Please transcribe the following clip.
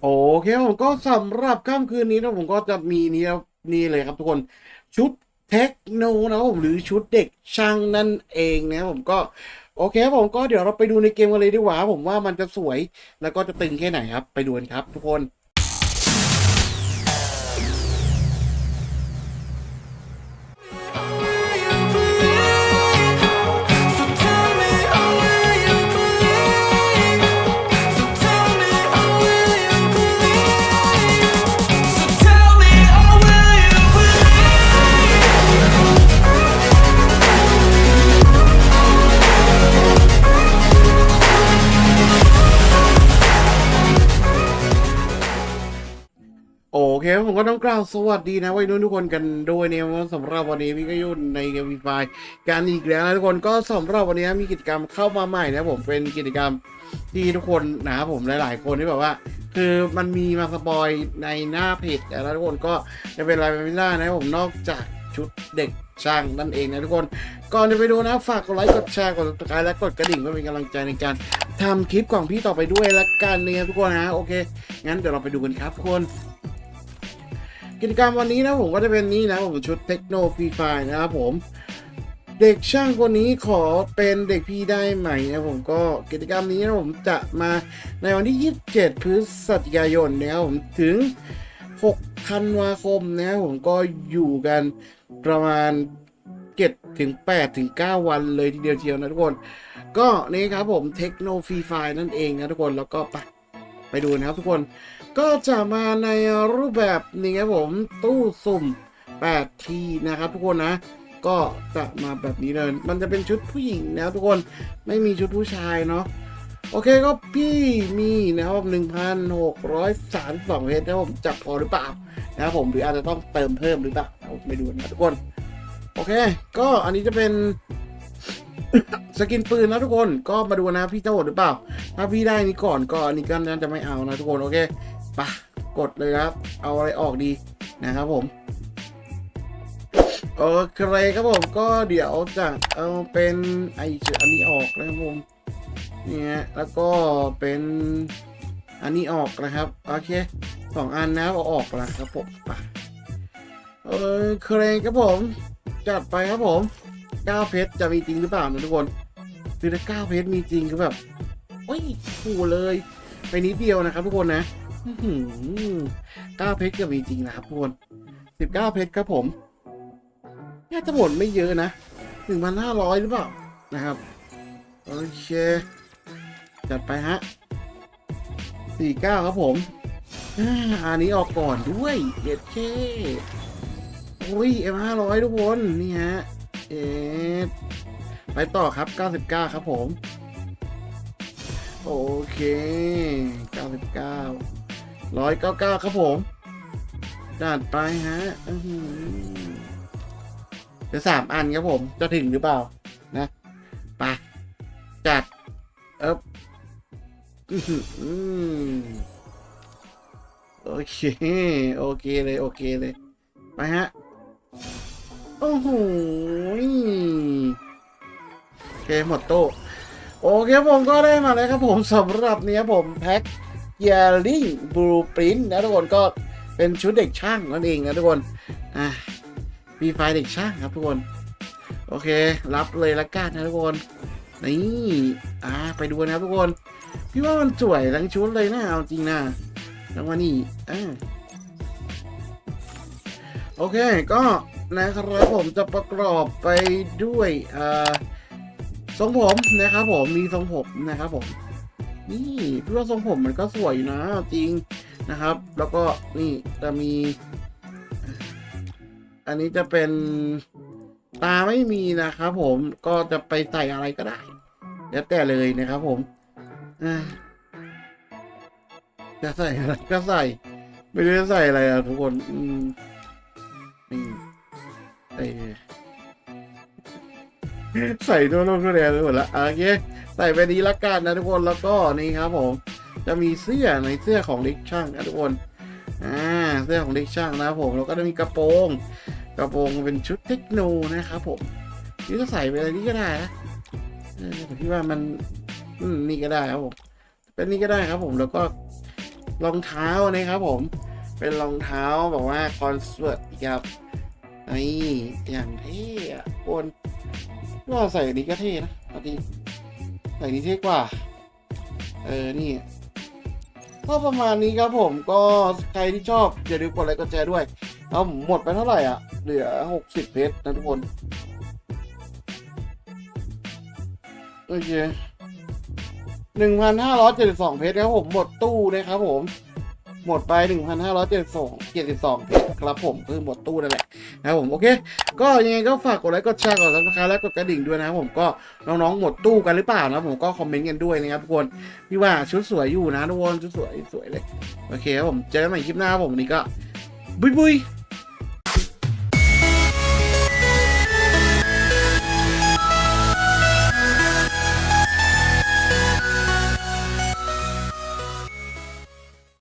โอเคผมก็สำหรับค่ำคืนนี้นะผมก็จะมีนี่นี่เลยครับทุกคนชุดเทคโนนะครับผมหรือชุดเด็กช่างนั่นเองนะผมก็โอเคผมก็เดี๋ยวเราไปดูในเกมกันเลยดีกว่าผมว่ามันจะสวยแล้วก็จะตึงแค่ไหนครับ ไปดูกันครับทุกคน โอเคผมก็ต้องกล่าวสวัสดีนะวัยรุ่นทุกคนกันด้วยเนี่ยสำหรับวันนี้พี่ก็ยุ่นในเกมฟรีไฟการอีกแล้วนะทุกคนก็สำหรับวันนี้มีกิจกรรมเข้ามาใหม่นะผมเป็นกิจกรรมที่ทุกคนนะครับผมหลาย ๆ คนที่แบบว่า คือมันมีมาสปอยในหน้าเพจแล้วทุกคนก็จะเป็นอะไรไปไม่ได้นะครับผมนอกจากชุดเด็กช่างนั่นเองนะทุกคน ก่อนจะไปดูนะฝากกดไลค์กดแชร์กดติดตามและกดกระดิ่งเพื่อเป็นกำลังใจในการทำคลิปของพี่ต่อไปด้วยละกันเนี่ยทุกคนนะโอเคงั้นเดี๋ยวเราไปดูกันครับทุกคน กิจกรรมวันนี้นะผมก็จะเป็นนี้นะผมชุดเทคโนฟรีไฟนะครับผม เด็กช่างคนนี้ขอเป็นเด็กพี่ได้ไหมนะผมก็กิจกรรมนี้นะผมจะมาในวันที่ 27 พฤศจิกายนนะครับผมถึง 6 ธันวาคมนะครับผมก็อยู่กันประมาณเก็ดถึง8ถึง9วันเลยทีเดียวเชียวนะทุกคน ก็นี่ครับผมเทคโนฟรีไฟนั่นเองนะทุกคนแล้วก็ไป ไปดูนะครับทุกคนก็จะมาในรูปแบบนี้ครับผมตู้สุ่ม8ทีนะครับทุกคนนะก็จะมาแบบนี้เลย มันจะเป็นชุดผู้หญิงนะครับทุกคน ไม่มีชุดผู้ชายเนาะ โอเคก็พี่มีนะครับ1,632เพชรนะครับผมจับพอหรือเปล่านะครับผมหรืออาจจะต้องเติมเพิ่มหรือเปล่าไม่ดูนะทุกคน โอเค ก็อันนี้จะเป็น สกินปืนนะทุกคนก็มาดูนะพี่จะโหดหรือเปล่า ถ้าพี่ได้นี้ก่อนก็อันนี้ก็น่าจะไม่เอานะทุกคนโอเคปะกดเลยครับ เอาอะไรออกดีนะครับผมโอเคครับผมก็เดี๋ยวจะเอาเป็นไอเชืออันนี้ออกนะครับผมเนี่ยแล้วก็เป็นอันนี้ออกนะครับโอเคสองอันนะเอาออกนะครับผมปเออเครครับผม จัดไปครับผม 9เพชรจะมีจริงหรือเปล่านะทุกคนคือถ้า9เพชรมีจริงคือแบบโอ้ยขู่เลยไปนิดเดียวนะครับ ทุกคนนะอื้อหือ9เพชรจะมีจริงนะครับทุกคน19เพชรครับผมน่าจะหมดไม่เยอะนะหนึ่งพันห้าร้อยหรือเปล่านะครับโอเคจัดไปฮะสี่เก้าครับผมอ่าอันนี้ออกก่อนด้วยเย็ดเคอุ้ยเอ็มห้าร้อยทุกคน นี่ฮะเอ็ ดไปต่อครับเก้าสิบเก้าครับผม โอเคเก้าสิบเก้าร้อยเก้าเก้าครับผมจัดไปฮะอื้อหือเหลือสามอันครับผม จะถึงหรือเปล่า นะไปจัด เอ๊บโอเค โอเคเลย โอเคเลย ไปฮะ โอ้โหโอเคหมดโต๊ะโอเคผมก็ได้มาแล้วครับผมสำหรับเนี้ยผมแพ็คเยลลิ่งบลูปรินนะทุกคนก็เป็นชุดเด็กช่างนั่นเองนะทุกคนอะมีไฟเด็กช่างครับทุกคน โอเค รับเลยละกันนะทุกคน นี่อ่าไปดูนะครับทุกคน พี่ว่ามันสวยทั้งชุดเลยนะเอาจริงนะแล้วว่านี่อ่า โอเค ก็นะครับผมจะประกอบไปด้วยอ่าทรงผมนะครับผมมีทรงผมนะครับผม นี่เพี่ว่าทรงผมมันก็สวยอยู่นะจริงนะครับ แล้วก็นี่จะมี อันนี้จะเป็นตาไม่มีนะครับผมก็จะไปใส่อะไรก็ได้แล้วแต่เลยนะครับผมจะใส่อะไรก็ใส่ ไม่รู้จะใส่อะไรอะทุกคน อืม นี่เออใส่ตัวลงตัวแดงไปหมดละโอเคใส่ไปดีละกันนะทุกคนแล้วก็นี่ครับผม จะมีเสื้อในเสื้อของเด็กช่างนะทุกคนอ่าเสื้อของเด็กช่างนะครับผมแล้วก็จะมีกระโปรง กระโปรงเป็นชุดเทคโนนะครับผมนี่ก็ใส่ไปอะไรนี่ก็ได้นะเออแต่พี่ว่ามันอืมนี่ก็ได้ครับผมเป็นนี่ก็ได้ครับผมแล้วก็รองเท้านะครับผม เป็นรองเท้าแบบว่าคอนเสิร์ตครับนี่อย่างเท่อะคนว่าใส่อันนี้ก็เท่นะเอาจริงใส่นี้เท่กว่า เออ นี่ก็ประมาณนี้ครับผมก็ใครที่ชอบอย่าลืมกดไลค์กดแชร์ด้วย เอาหมดไปเท่าไหร่อะ เหลือหกสิบเพชรนะทุกคน โอเคหนึ่งพันห้าร้อยเจ็ดสิบสองเพชรครับผมหมดตู้นะครับผม หมดไปหนึ่งพันห้าร้อยเจ็ดสองเจ็ดสิสองเพชรครับผมคือหมดตู้นั่นแหละนะครับผมโอเค ก็ยังไงก็ฝากกดไลค์กดแชร์กดซับสไครต์และกดกระดิ่งด้วยนะครับผมก็น้องๆหมดตู้กันหรือเปล่านะผมก็คอมเมนต์กันด้วยนะครับทุกคนพี่ว่าชุดสวยอยู่นะทุกคนชุดสวยสวยเลยโอเคครับผมเจอกันใหม่คลิปหน้าครับผมวันนี้ก็บุยบุย